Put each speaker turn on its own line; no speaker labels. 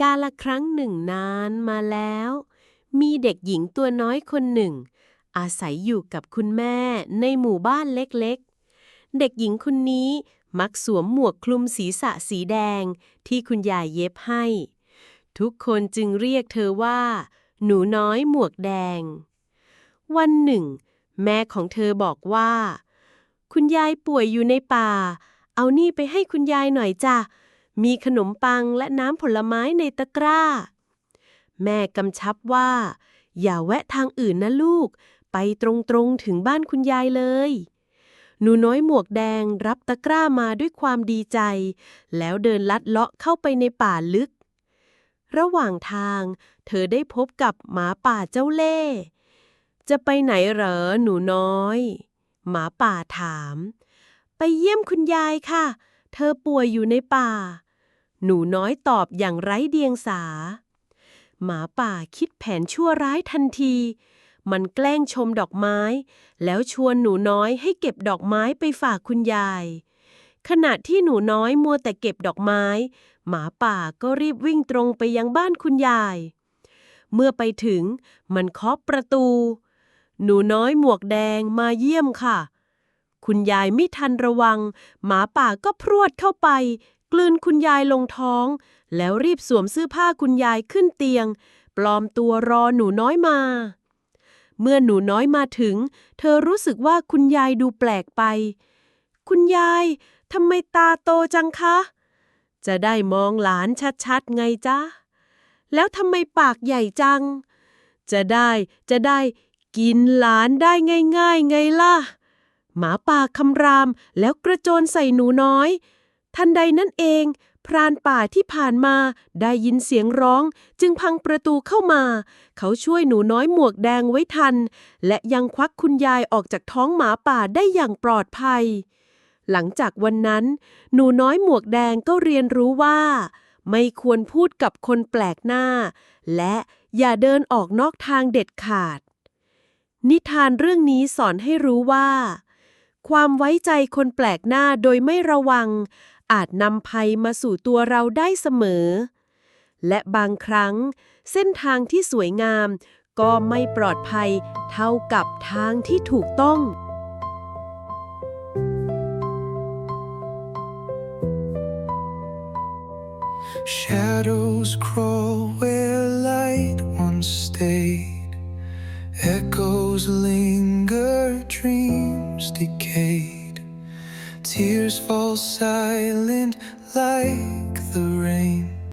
กาละครั้งหนึ่งนานมาแล้ว มีเด็กหญิงตัวน้อยคนหนึ่ง อาศัยอยู่กับคุณแม่ในหมู่บ้านเล็กๆ เด็กหญิงคนนี้มักสวมหมวกคลุมศีรษะสีแดงที่คุณยายเย็บให้ ทุกคนจึงเรียกเธอว่า หนูน้อยหมวกแดง วันหนึ่ง แม่ของเธอบอกว่า คุณยายป่วยอยู่ในป่า เอานี่ไปให้คุณยายหน่อยจ้ะ มีขนมปังและน้ำผลไม้ในตะกร้า แม่กำชับว่า อย่าแวะทางอื่นนะลูก ไปตรงๆถึงบ้านคุณยายเลย หนูน้อยหมวกแดงรับตะกร้ามาด้วยความดีใจ แล้วเดินลัดเลาะเข้าไปในป่าลึก ระหว่างทาง เธอได้พบกับหมาป่าเจ้าเล่จะไปไหนเหรอหนูน้อย หมาป่าถาม ไปเยี่ยมคุณยายค่ะ เธอป่วยอยู่ในป่า หนูน้อยตอบอย่างไร้เดียงสา หมาป่าคิดแผนชั่วร้ายทันที มันแกล้งชมดอกไม้ แล้วชวนหนูน้อยให้เก็บดอกไม้ไปฝากคุณยาย ขณะที่หนูน้อยมัวแต่เก็บดอกไม้ หมาป่าก็รีบวิ่งตรงไปยังบ้านคุณยาย เมื่อไปถึงมันเคาะประตู หนูน้อยหมวกแดงมาเยี่ยมค่ะคุณยายไม่ทันระวัง หมาป่าก็พรวดเข้าไป กลืนคุณยายลงท้อง แล้วรีบสวมเสื้อผ้าคุณยายขึ้นเตียง ปลอมตัวรอหนูน้อยมา เมื่อหนูน้อยมาถึง เธอรู้สึกว่าคุณยายดูแปลกไป คุณยายทำไมตาโตจังคะ จะได้มองหลานชัดๆไงจ๊ะ แล้วทำไมปากใหญ่จัง จะได้จะได้กินหลานได้ง่ายๆไงล่ะ หมาป่าคำรามแล้วกระโจนใส่หนูน้อย ทันใดนั้นเอง พรานป่าที่ผ่านมาได้ยินเสียงร้อง จึงพังประตูเข้ามา เขาช่วยหนูน้อยหมวกแดงไว้ทัน และยังควักคุณยายออกจากท้องหมาป่าได้อย่างปลอดภัย หลังจากวันนั้น หนูน้อยหมวกแดงก็เรียนรู้ว่า ไม่ควรพูดกับคนแปลกหน้า และอย่าเดินออกนอกทางเด็ดขาด นิทานเรื่องนี้สอนให้รู้ว่าความไว้ใจคนแปลกหน้าโดยไม่ระวัง อาจนำภัยมาสู่ตัวเราได้เสมอ และบางครั้ง เส้นทางที่สวยงาม ก็ไม่ปลอดภัยเท่ากับทางที่ถูกต้อง
Decayed. tears fall silent like the rain.